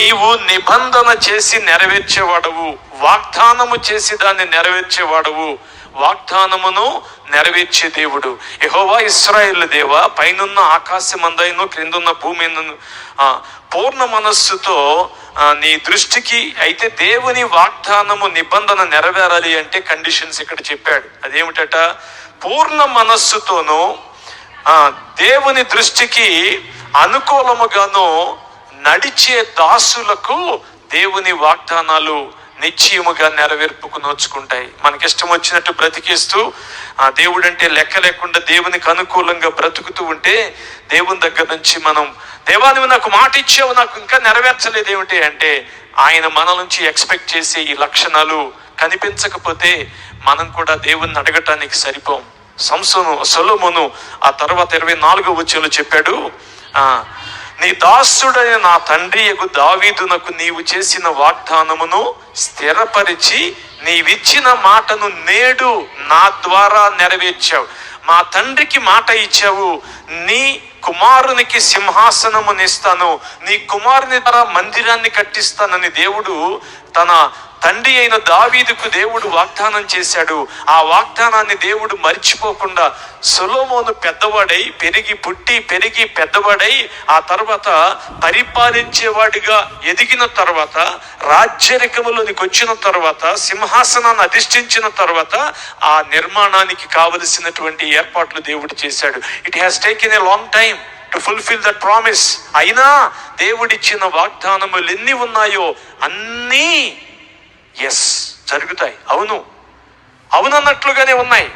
నీవు నిబంధన చేసి నెరవేర్చేవాడవు. వాగ్దానము చేసి దాన్ని నెరవేర్చేవాడవు. వాగ్దానమును నెరవేర్చే దేవుడు. యహోవా ఇస్రాయేల్ దేవ పైనున్న ఆకాశమందైను క్రిందున్న భూమి పూర్ణ మనస్సుతో నీ దృష్టికి అయితే దేవుని వాగ్దానము నిబంధన నెరవేరాలి అంటే కండిషన్స్ ఇక్కడ చెప్పాడు. అదేమిటట? పూర్ణ మనస్సుతోనూ దేవుని దృష్టికి అనుకూలముగాను నడిచే దాసులకు దేవుని వాగ్దానాలు నిశ్చయముగా నెరవేర్పుకు నోచుకుంటాయి. మనకిష్టం వచ్చినట్టు బ్రతికేస్తూ ఆ దేవుడు అంటే లెక్క లేకుండా దేవునికి అనుకూలంగా బ్రతుకుతూ ఉంటే దేవుని దగ్గర నుంచి మనం దేవా నాకు మాట ఇచ్చావు నాకు ఇంకా నెరవేర్చలేదు ఏమిటి? అంటే ఆయన మన నుంచి ఎక్స్పెక్ట్ చేసే ఈ లక్షణాలు కనిపించకపోతే మనం కూడా దేవుణ్ణి అడగటానికి సరిపోం. సంసోను సొలొమోను ఆ తర్వాత ఇరవై నాలుగో వచ్చేలో చెప్పాడు ఆ నీ దాసుడైన నా తండ్రి యగు దావీదునకు నీవు చేసిన వాగ్దానమును స్థిరపరిచి నీవిచ్చిన మాటను నేడు నా ద్వారా నెరవేర్చావు. మా తండ్రికి మాట ఇచ్చావు. నీ కుమారునికి సింహాసనమునిస్తాను. నీ కుమారుని ద్వారా మందిరాన్ని కట్టిస్తానని దేవుడు తన తండ్రి అయిన దావీదుకు దేవుడు వాగ్దానం చేశాడు. ఆ వాగ్దానాన్ని దేవుడు మర్చిపోకుండా సులోమోను పెద్దవాడై పెరిగి పుట్టి పెరిగి పెద్దవాడై ఆ తర్వాత పరిపాలించేవాడిగా ఎదిగిన తర్వాత రాజ్యరికములోనికి వచ్చిన తర్వాత సింహాసనాన్ని అధిష్ఠించిన తర్వాత ఆ నిర్మాణానికి కావలసినటువంటి ఏర్పాట్లు దేవుడు చేశాడు. It has taken a long time to fulfil that promise అయినా దేవుడిచ్చిన వాగ్దానములు ఎన్ని ఉన్నాయో అన్నీ ఎస్ జరుగుతాయి. అవును. అవునన్నట్లుగానే ఉన్నాయి.